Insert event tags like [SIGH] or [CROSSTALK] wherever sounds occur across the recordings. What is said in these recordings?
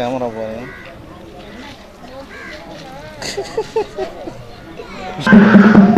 câmera agora, [LAUGHS] hein.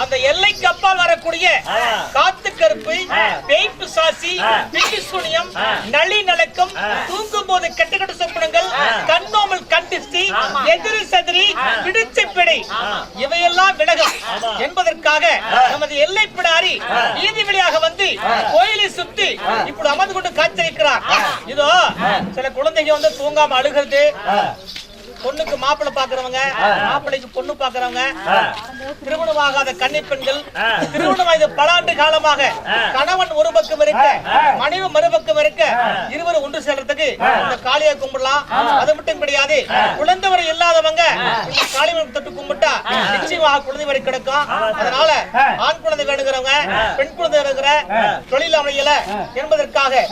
அந்த எல்லைக்கு அப்பால் வரக்கூடிய காத்து கருப்பு பேய்ப்பு சாசி பிட்டு சுனியம் நளி நலக்கம் தூங்கும் போது கெட்டுக்கட்டு சொப்பனங்கள் கண்ணோமல் கண்டிஸ்டி எதிரி சதிரி பிடிச்ச பிடை இவையெல்லாம் விலகும் என்பதற்காக நமது எல்லை பிடாரி வீதி வழியாக வந்து கோயிலை சுத்தி இப்படி அமர்ந்து கொண்டு காத்திருக்கிறார். இதோ சில குழந்தைங்க வந்து தூங்காம அழுகிறது. பொண்ணுக்கு மாப்பிள்ளை பாக்குறவங்க மாப்பிள்ளைக்கு பொண்ணு பாக்குறவங்க திருமணமாகாத கன்னி பெண்கள் திருமணமாயது பல ஆண்டு காலமாக கணவன் ஒரு பக்கம் இருக்க மனைவி மறுபக்கம் இருக்க இருவரும் ஒன்று சேர்றதுக்கு இந்த காளியை கும்பிடலாம். அது மட்டும் கிடையாது குழந்தை வரை இல்லாதவங்க இந்த காளி தொட்டு கும்பிட்டா நிச்சயமாக குழந்தை வரை கிடைக்கும். அதனால ஆண் குழந்தை வேணுங்கிறவங்க பெண் குழந்தை வேணுங்கிற தொழில் அமையல என்பதற்காக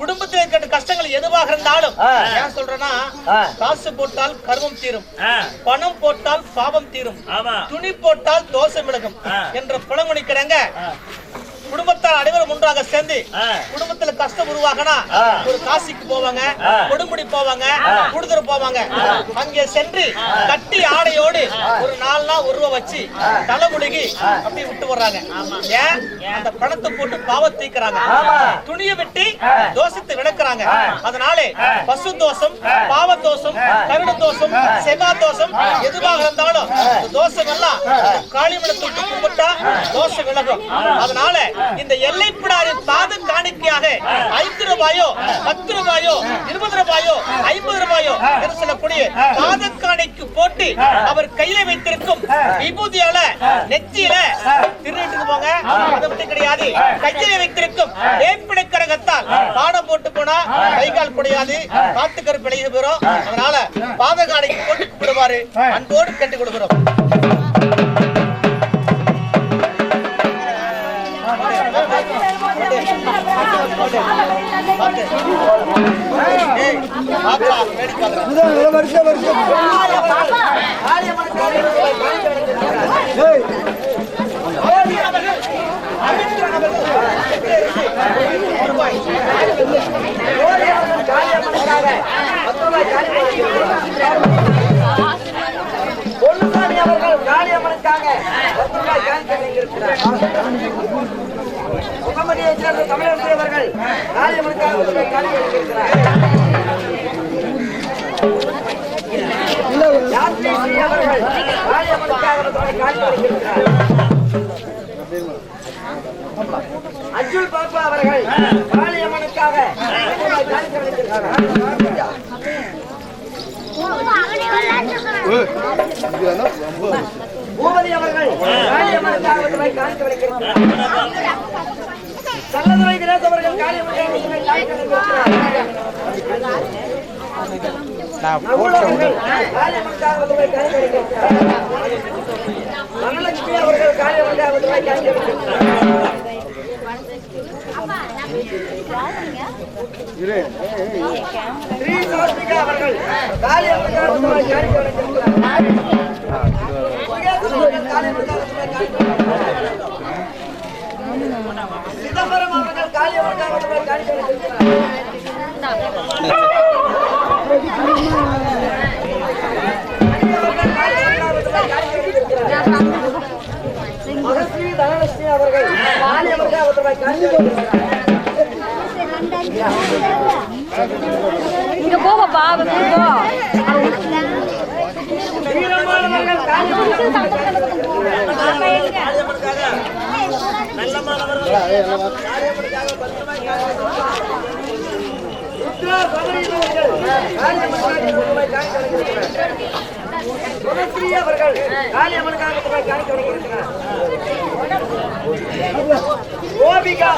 குடும்பத்தில் இருக்கிற கஷ்டங்கள் எதுவாக இருந்தாலும் ஏன் சொல்றேன்னா காசு போட்டால் கர்மம் தீரும். பணம் போட்டால் பாவம் தீரும். துணி போட்டால் தோசை விலகும் என்ற பழமொழிக்கிறாங்க குடும்பத்தார் அனைவரும் ஒன்றாக சேர்ந்து குடும்பத்துல கஷ்டம் உருவாகனா ஒரு காசிக்கு போவாங்க கொடுமுடி போவாங்க குடுதர் போவாங்க. அங்கே சென்று கட்டி ஆடையோடு ஒரு நாலு நாள் உருவ வச்சு தலைமுழுகி அப்படி விட்டு வர்றாங்க. ஏன்? அந்த பணத்தை போட்டு பாவம் தீக்கிறாங்க துணியை வெட்டி தோஷத்தை விளக்குறாங்க. அதனாலே பசு தோஷம் பாவ தோஷம் கருட தோஷம் செவ்வா தோஷம் எதுவாக இருந்தாலும் தோஷம் எல்லாம் காளிமணத்துக்கு கும்பிட்டா தோஷம் விலகும். அதனால இந்த எல்லைப்பிடாரி பாத காணிக்கையாக ஐந்து ரூபாயோ பத்து ரூபாயோ இருபது ரூபாயோ ஐம்பது ரூபாயோ என்று சொல்லக்கூடிய பாத காணிக்கு போட்டு அவர் கையில வைத்திருக்கும் விபூதியால நெத்தியில திருநீட்டுக்கு போங்க. அது மட்டும் கிடையாது கையில வைத்திருக்கும் வேப்பிடை கரகத்தால் பாடம் போட்டு போனா கை கால் குடையாது காத்து கருப்பு விளையுது அதனால பாத காணிக்கு போட்டு கும்பிடுவாரு. அன்போடு கண்டு கொடுக்கிறோம் ஏய், அஜுல் பாப்பா அவர்கள் காளியம்மனுக்காக பூபதி அவர்கள் காளியம்மனுக்காக பத்து ரூபாய் காணிக்கை வழங்கியிருக்கிறார். சல்லதுரை தினேஷ் அவர்கள் காளியம்மனுக்காக பத்து வருகிறார் காணிக்கை வழங்கியிருக்கிறார். நகுல் அவர்கள் காளியம்மனுக்காக பத்து அவர்கள் காளியம்மனுக்காக ஸ்ரீ சாஸ்திகா அவர்கள் சிதம்பரம் அவர்கள் காளியம்மனுக்காக பத்து ரூபாய் காணிக்கை வழங்கியிருக்கிறார். மகஸ்ரீ தனலட்சுமி அவர்கள் காளியம்மனுக்காக பத்து ரூபாய் இங்க போ குணஸ்ரீ அவர்கள் காளியம்மனுக்காக பத்து ரூபாய் காணிக்கை வழங்கியிருக்கிறார். கோபிகா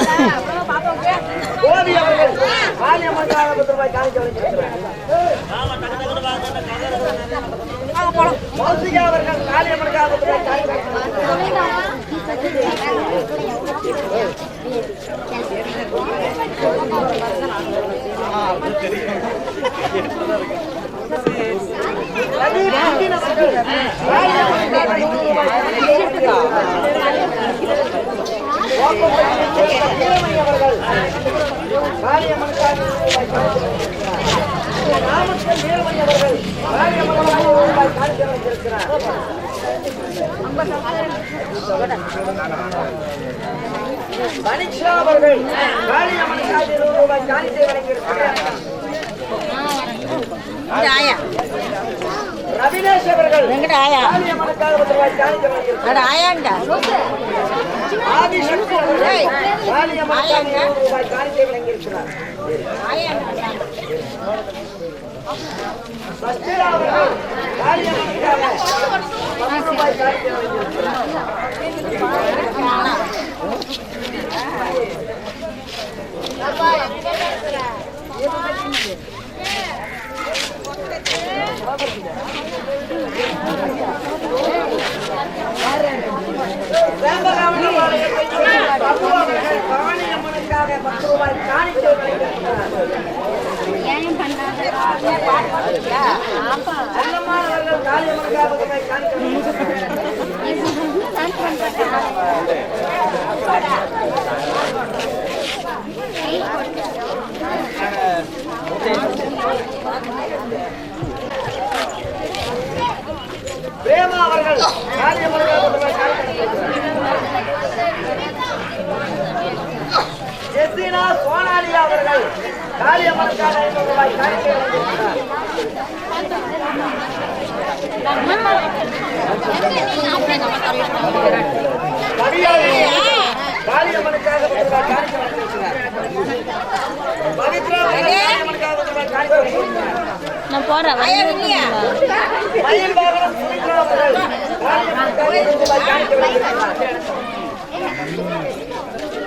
கோபி அவர்கள் காளியம்மனுக்காக பத்து ரூபாய் காணிக்கை வழங்கியிருக்கிறார். மௌசிகா அவர்கள் காளியம்மனுக்காக பத்து ரூபாய் காணிக்கை வழங்கியிருக்கிறார். பிரதீப் அர்ஜுன் அவர்கள் காளியம்மனுக்காக நூறு ரூபாய் காணிக்கை கோப்பப்பட்டி சேர்ந்த வீரமணி அவர்கள் காளியம்மனுக்காக நூறு ரூபாய் காணிக்கை நாமக்கல் வீரமணி அவர்கள் காளியம்மனுக்காக நூறு ரூபாய் காணிக்கை வைத்திருக்கிறார் மணிஷா அவர்கள் காளியம்மனுக்காக நூறு ரூபாய் காணிக்கை ரவினேஷ் அவர்கள் ரூபாய் ஆதிசக்தி அவர்கள் ரூபாய் வழங்கியிருக்கிறார் சஸ்திரா அவர்கள் காளியம்மனுக்காக பத்து ரூபாய் காணிக்கை வழங்கியிருக்கிறார் வேம்பகாவனபாளையத்தைச் சேர்ந்த பிரபு அவர்கள் காளியம்மனுக்காக பத்து ரூபாய் காணிக்கை வழங்கியிருக்கிறார் அன்னம்மாள் அவர்கள் காளியம்மனுக்காக பத்து ரூபாய் காணிக்கை வழங்கியிருக்கிறார் பிரேமா அவர்கள் காளியம்மனுக்காக பத்து ரூபாய் காணிக்கை வழங்கியிருக்கிறார் ஜெசினா சோனாலி அவர்கள் ஐநூறு ரூபாய் காணிக்கை காளியம்மனுக்காக நான் போறேன் மயில் வாகனம் காளியம்மனுக்காக காணிக்கை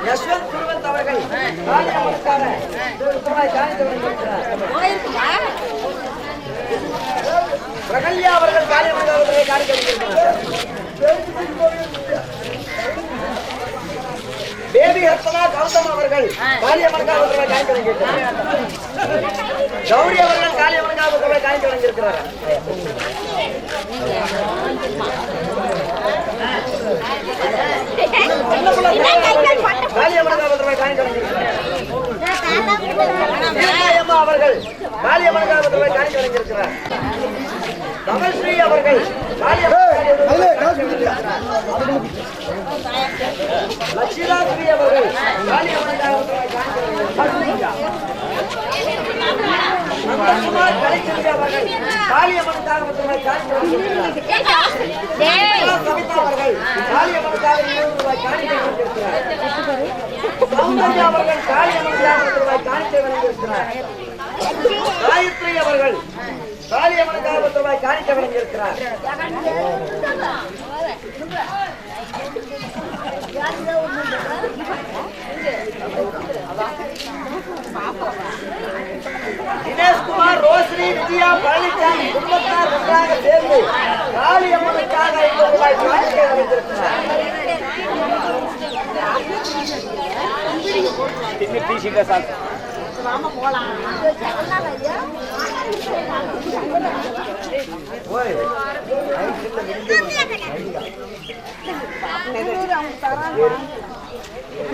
வழங்கியிருக்கிறார் யஷ்வந்த் குருவந்த் அவர்கள். காளியம்மனுக்காக நூறு ரூபாய் பிரகல்யா அவர்கள் காளியம்மனுக்காக ஒரு ரூபாய் காணிக்கை வழங்கியிருக்கிறார் பேபி ஹர்த்தனா கௌதம் அவர்கள் காளியம்மனுக்காக ஒரு ரூபாய் காணிக்கை வழங்கியிருக்கிறார் கௌரி அவர்கள் காளியம்மனுக்காக ஒரு வழங்கியிருக்கிறார் அவர்கள் காளியம்மனுக்காக கமல்ஸ்ரீ அவர்கள் காளியம்மனுக்காக அவர்கள் காணிக்கை வழங்கியிருக்கிறார் நந்தகுமார் கலைச்செல்வி அவர்கள் காளியம்மனுக்காக ஒரு ரூபாய் கவிதா அவர்கள் காளியம்மனுக்காக இருநூறு ரூபாய் காணிக்கை வழங்கியிருக்கிறார். சௌந்தர்யா அவர்கள் காளியம்மனுக்காக ஒரு ரூபாய் காணிக்கை வழங்கியிருக்கிறார் காயத்ரி அவர்கள் காளியம்மனுக்காக ரூபாய் காணிக்கை வழங்கியிருக்கிறார். விஜயா பழனிசாமி குடும்பத்தார் ஒன்றாக சேர்ந்து காளியம்மனுக்காக ஐநூறு ரூபாய் காணிக்கை வழங்கியிருக்கிறார்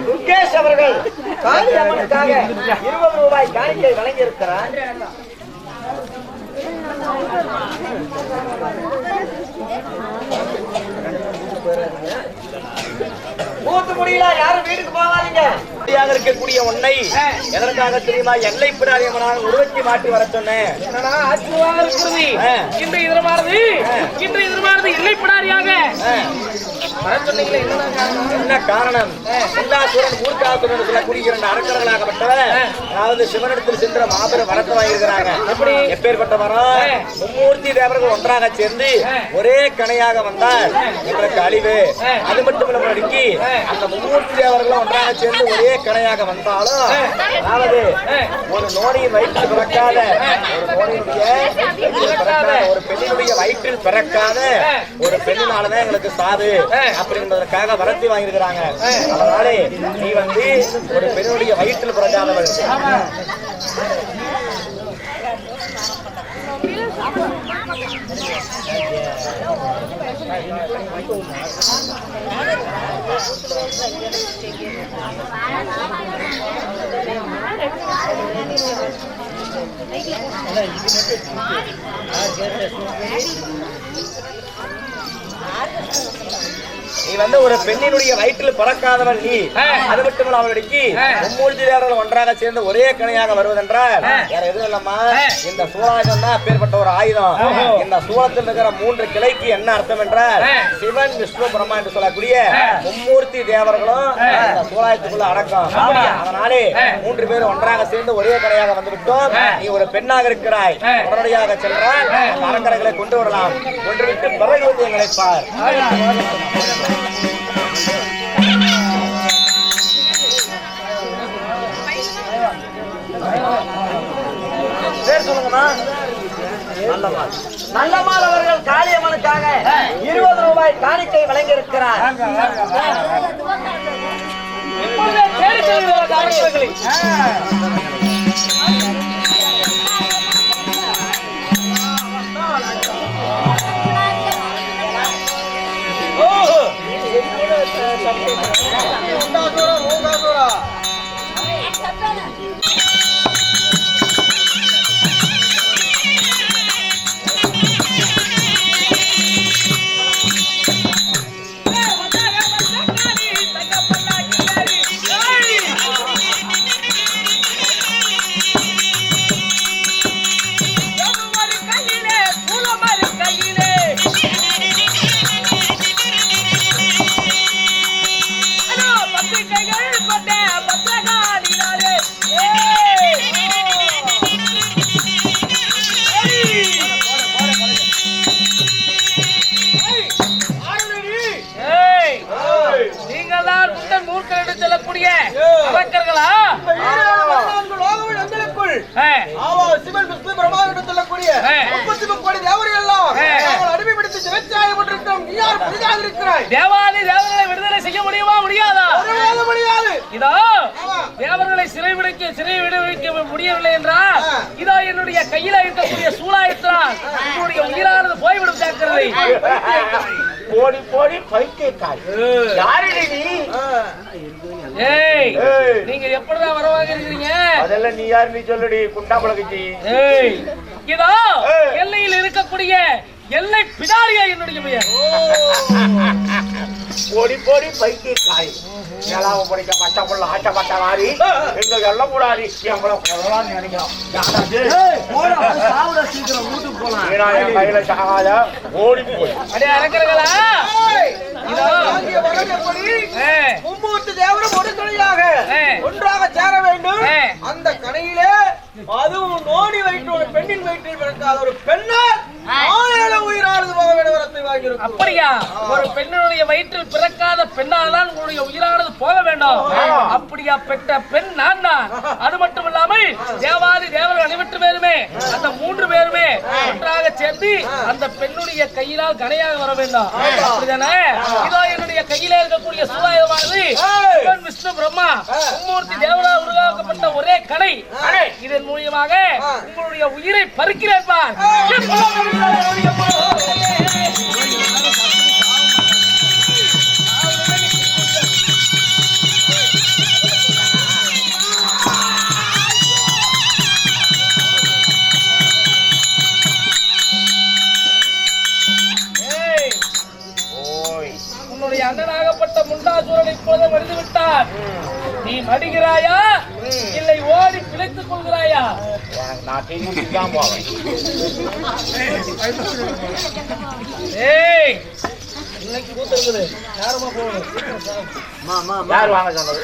துர்கேஷ் அவர்கள் காளியம்மனுக்காக இருபது ரூபாய் காணிக்கை வழங்கியிருக்கிறார். முடியல யாரும் வீட்டுக்கு போகாதீங்க. அப்படியாக இருக்கக்கூடிய உன்னை எதற்காக தெரியுமா? எல்லை பிராரியமனாக உருவத்தி மாற்றி வர சொன்னேன். இருக்கிறது. இன்று எதிர்மாறுது இன்று எதிர்மாறுது இல்லைப்படாரியாக ஆ. வர சொன்னீங்களே? என்ன காரணம் எல்லாசுரன் மூர்க்காசுரன் சொல்லக்கூடிய இரண்டு அரக்கர்களாகப்பட்டவன் அதாவது சிவனிடத்தில் சென்ற மாபெரும் வரத்தை வாங்கியிருக்கிறாங்க எப்படி? எப்பேற்பட்ட வரம் மும்மூர்த்தி தேவர்கள் ஒன்றாக சேர்ந்து ஒரே கணையாக வந்தால் எங்களுக்கு அழிவு அது மட்டும் இல்ல முன்னாடிக்கு அந்த மும்மூர்த்தி தேவர்களும் ஒன்றாக சேர்ந்து ஒரே கணையாக வந்தாலும் அதாவது ஒரு நோனியின் வயிற்றில் பிறக்காத ஒரு பிறக்காத ஒரு பெண்ணினுடைய வயிற்றில் பிறக்காத ஒரு பெண்ணினாலதான் எங்களுக்கு சாவு அப்படிங்கிறதுக்காக வரத்தி வாங்கியிருக்கிறாங்க. அதனாலே நீ வந்து ஒரு பெண்ணுடைய வயிற்றில் பிறக்காதவள் நீ வந்து ஒரு பெண்ணினுடைய வயிற்றில் பிறக்காதவன் நீ. அது மட்டும் அவளுக்கு தேவர்கள் ஒன்றாக சேர்ந்து ஒரே கணையாக வருவதென்றால். வேற எதுவும் இல்லம்மா. இந்த சூழாயுதம் தான் அப்பேற்பட்ட ஒரு ஆயுதம். இந்த சூழத்தில் இருக்கிற மூன்று கிளைக்கு என்ன அர்த்தம் என்றால். சிவன் விஷ்ணு பிரம்மா என்று சொல்லக்கூடிய. மும்மூர்த்தி தேவர்களும். இந்த சூழாயத்துக்குள்ள அடக்கம்? அதனாலே. மூன்று பேரும் ஒன்றாக சேர்ந்து ஒரே கணையாக வந்துவிட்டோம். நீ ஒரு பெண்ணாக இருக்கிறாய். உடனடியாக சென்றால் அரங்கர்களை கொண்டு வரலாம் கொண்டு விட்டு பிறகு வந்து எங்களை பார் நல்லமால் அவர்கள் காளியம்மனுக்காக இருபது ரூபாய் காணிக்கை வழங்கியிருக்கிறார். இப்பொழுதே தேடி. தேவாதி தேவர்களை விடுதலை செய்ய முடியுமா முடியாதா? முடியாது முடியாது. இதோ. தேவர்களை சிறை விடுக்க சிறை விடுவிக்க முடியவில்லை என்றால். இதோ என்னுடைய கையில இருக்கக்கூடிய சூலாயத்தால் உன்னுடைய உயிரானது போய்விடும் ஜாக்கிரதை. போடி போடி பைத்தியக்காரி. யாரடி நீ? ஏய். நீங்க எப்படிதான் வரவாங்க இருக்கிறீங்க? அதெல்லாம் நீ யார் நீ சொல்லுடி குண்டா பழகுச்சி. ஏய் இதோ. எல்லையில் இருக்கக்கூடிய எல்லை பிடாரியா என்னுடைய பெயர். போடி போடி பைத்தியக்காரி. நிலாவை படிக்க பச்சை புள்ள ஆட்டப்பட்ட வாரி. எங்க எல்லாம் கூடாது? எங்களை கொள்ளலாம் நினைக்கிறோம். சீக்கிரம் வீட்டுக்கு போலாம். வீணா என் கையில சாகாத ஓடி போய். மும்மூர்த்தி தேவரும் ஒரு துணையாக. ஒன்றாக சேர வேண்டும். அந்த கணையிலே அதுவும் நோடி வயிற்று ஒரு பெண்ணின் வயிற்றில் பிறக்காத ஒரு பெண்ணால் அப்படியா? ஒரு பெண்ணுடைய வயிற்றில் பிறக்காத பெண்ணால் தான் உங்களுடைய உயிரானது போக வேண்டும். அப்படியா பெற்ற பெண் நான் தான். அது மட்டும் இல்லாமல் தேவாதி தேவர்கள் அனைவற்று பேருமே அந்த மூன்று பேருமே ஒன்றாக சேர்ந்து அந்த பெண்ணுடைய கையினால் கனையாக வர வேண்டும். அப்படிதானே? இதோ என்னுடைய கையில இருக்கக்கூடிய சூலாயுதமானது சிவன் விஷ்ணு பிரம்மா மும்மூர்த்தி தேவரா உருவாக்கப்பட்ட ஒரே கடை இதன் மூலியமாக உங்களுடைய உயிரை பறிக்கிறேன் பார். நான் டீ குடிச்சு தான் போவேன் ஏய் இன்னைக்கு கூத்து இருக்குது. நேரமா போகணும் யார் வாங்க சொன்னது?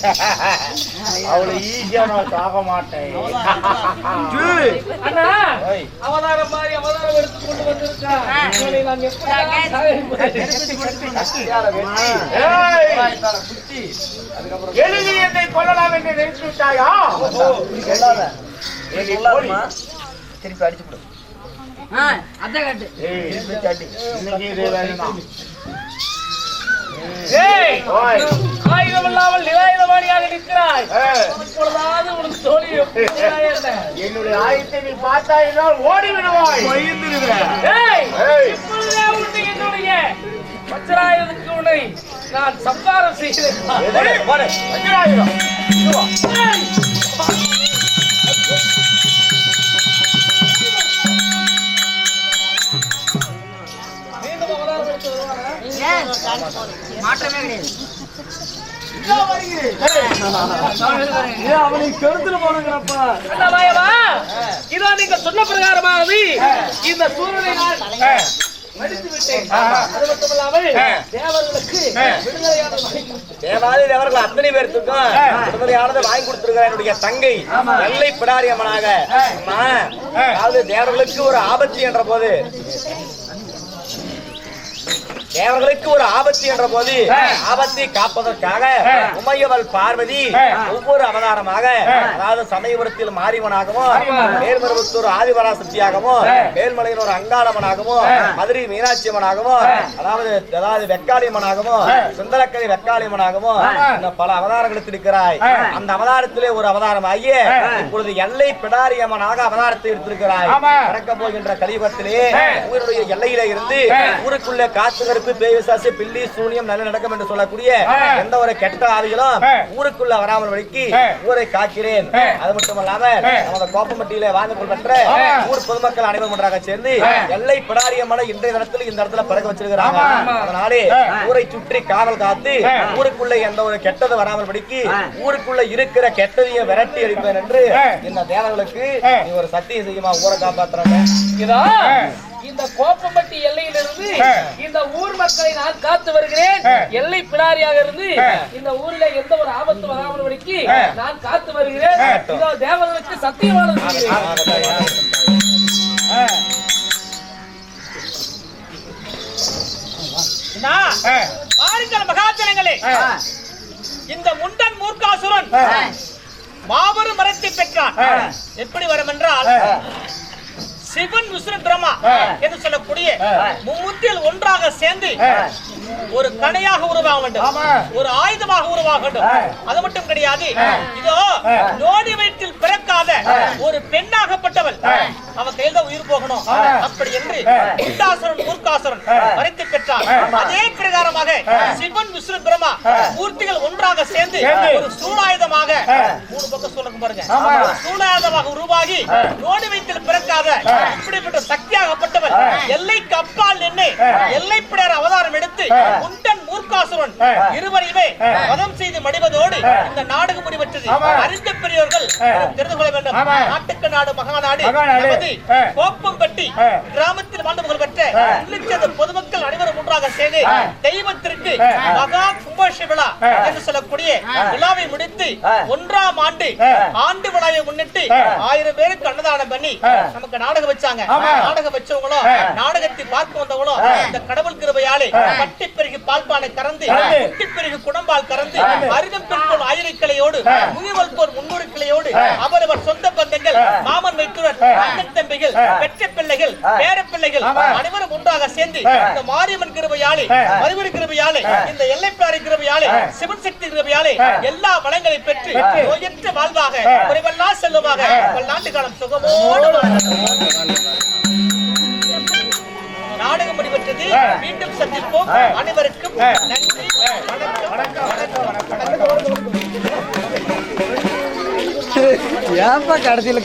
[LAUGHS] அவ்வளவு ஈஸியா நான் சாக மாட்டேன். [LAUGHS] அவதாரம் மாதிரி அவதாரம் எடுத்து கொண்டு வந்திருக்கா? இவனை நான் எப்படி கொள்ளலாம் என்று நினைத்து விட்டாயா? திருப்பி அடிச்சு விடு ஏய், திருப்பி அடி. இன்னைக்கு இதே. ஏய் ஓய். ஆயுதம் இல்லாமல் நிராயுதபாணியாக நிற்கிறாய். இப்பொழுதாவது உனக்கு தோழி என்ன என்னுடைய ஆயத்தை நீ பார்த்தாயினால் ஓடி விடுவாய். இப்பொழுதே உன்னை என்னுடைய வஜ்ராயுதத்துக்கு உன்னை நான் சம்பாரம் செய்கிறேன். அது மட்டுமல்லாமல் தேவர்களுக்கு விடுதலையான வாங்கி தேவாதி தேவர்கள் அத்தனை பேர்த்துக்கும் விடுதலையானதை வாங்கி கொடுத்திருக்கிற என்னுடைய தங்கை. வெள்ளை பிடாரி அம்மனாக. அம்மா, அதாவது தேவர்களுக்கு ஒரு ஆபத்து என்ற போது தேவர்களுக்கு ஒரு ஆபத்து என்ற போது ஆபத்தை காப்பதற்காக உமையவள் பார்வதி ஒவ்வொரு அவதாரமாக அதாவது சமயபுரத்தில் மாரியவனாகவும் மேல்மருவத்தூர் ஆதிபராசக்தியாகவும் மேல்மலையின் ஒரு அங்காளம்மனாகவும் மதுரை மீனாட்சியம்மனாகவும் அதாவது அதாவது வெக்காளியம்மனாகவும் சுந்தரக்கரை வெக்காளியம்மனாகவும் பல அவதாரங்கள் இருக்கிறாய் அந்த அவதாரத்திலே ஒரு அவதாரம் ஆகிய இப்பொழுது எல்லை பிடாரியம்மனாக அவதாரத்தை எடுத்திருக்கிறாய். நடக்க போகின்ற கலியுகத்திலே ஊருடைய எல்லையில இருந்து ஊருக்குள்ள காத்து கருப்பு பேவிசாசு பில்லி சூனியம் நல்ல நடக்கும் என்று சொல்லக்கூடிய எந்த ஒரு கெட்ட ஆவிகளும் ஊருக்குள்ள வராமல் வழிக்கு ஊரை காக்கிறேன். அது மட்டுமல்லாம நமது கோப்பம்பட்டியில வாழ்ந்து கொள்பற்ற ஊர் பொதுமக்கள் அனைவரும் ஒன்றாக சேர்ந்து எல்லை பிடாரியம்மனை இன்றைய தினத்தில் இந்த இடத்துல பிறக்க வச்சிருக்கிறாங்க. அதனாலே ஊரை சுற்றி காவல் காத்து ஊருக்குள்ள எந்த ஒரு கெட்டது வராமல் படிக்கு ஊருக்குள்ள இருக்கிற கெட்டதையும் விரட்டி அடிப்பேன் என்று இந்த தேவர்களுக்கு ஒரு சத்தியம் செய்யுமா? ஊரை காப்பாத்துறாங்க இதோ. இந்த கோப்பம்பட்டி எல்லையிலிருந்து இந்த ஊர் மக்களை நான் காத்து வருகிறேன் எல்லை பிடாரியாக இருந்து இந்த ஊர்ல எந்த ஒரு ஆபத்து வராமல் வரைக்கு நான் காத்து வருகிறேன் இதோ தேவர்களுக்கு. அண்ணா, பாருங்கள் மகாஜனங்களே இந்த முண்டன் மூர்க்காசுரன் மாபெரும் மரத்தை பெற்றான் எப்படி வரும் என்றால் சிவன் விஷ்ணு பிரம்மா என்று சொல்லக்கூடிய மும்முத்தியில் ஒன்றாக சேர்ந்து ஒரு கணையாக உருவாக வேண்டும். ஒரு ஆயுதமாக உருவாக வேண்டும். அது மட்டும் கிடையாது. இதோ நோடி வயிற்றில் பிறக்காத ஒரு பெண்ணாகப்பட்டவள். அவ கையில் தான் உயிர் போகணும். அப்படி என்று முண்டாசுரன் மூர்க்காசுரன் வரைத்து பெற்றான். அதே பிரகாரமாக சிவன் விஷ்ணு பிரம்மா மூர்த்திகள் ஒன்றாக சேர்ந்து ஒரு சூடாயுதமாக மூணு பக்கம் சொல்லுங்க பாருங்க. ஒரு சூடாயுதமாக உருவாகி நோடி வயிற்றில் பிறக்காத இப்படிப்பட்ட சக்தியாகப்பட்டவள் எல்லைக்கு அப்பால் நின்று எல்லைப்பிடர் அவதாரம் எடுத்து குண்டன் மூர்க்காசுரன் இருவரையுமே வதம் செய்து மடிவதோடு இந்த நாடகம் முடிவற்றது. அறிந்த பெரியவர்கள் தெரிந்து கொள்ள வேண்டும். நாட்டுக்கு நாடு மகாநாடு கோப்பம்பட்டி கிராமத்தில் வாழ்ந்து புகழ் பெற்ற உள்ளிச்சது பொதுமக்கள் சேர்ந்து தெய்வத்திற்கு மகா கும்பாஷ விழா என்று சொல்லக்கூடிய விழாவை முடித்து ஒன்றாம் ஆண்டு ஆண்டு விழாவை முன்னிட்டு ஆயிரம் பேருக்கு அன்னதானம் பண்ணி நமக்கு நாடகம் வச்சாங்க. நாடகம் வச்சவங்களும் நாடகத்தை பார்க்க வந்தவங்களும் இந்த கடவுள் கிருபையாலே பட்டி பெருகி பால்பானை கறந்து குட்டி பெருகி குடம்பால் கறந்து அரிதம் பெண்போல் ஆயிரம் கிளையோடு முனிவல் போர் முன்னூறு கிளையோடு அவரவர் சொந்த பந்தங்கள் மாமன் வைத்துவர் அண்ணன் தம்பிகள் பெற்ற பிள்ளைகள் பேர பிள்ளைகள் அனைவரும் ஒன்றாக சேர்ந்து இந்த மாரியம்மன் கிருபையாலே மறுபடி கிருபையாலே இந்த எல்லைப்பாறை கிருபையாலே சிவன் சக்தி கிருபையாலே எல்லா வளங்களை பெற்று நோயற்ற வாழ்வாக குறைவெல்லாம் செல்வமாக பல்லாண்டு காலம் சுகமோடு நாடகம் முடிவற்றது. மீண்டும் சந்திப்போம். அனைவருக்கும் நன்றி. வணக்கம். ஏன்பா கடைசியில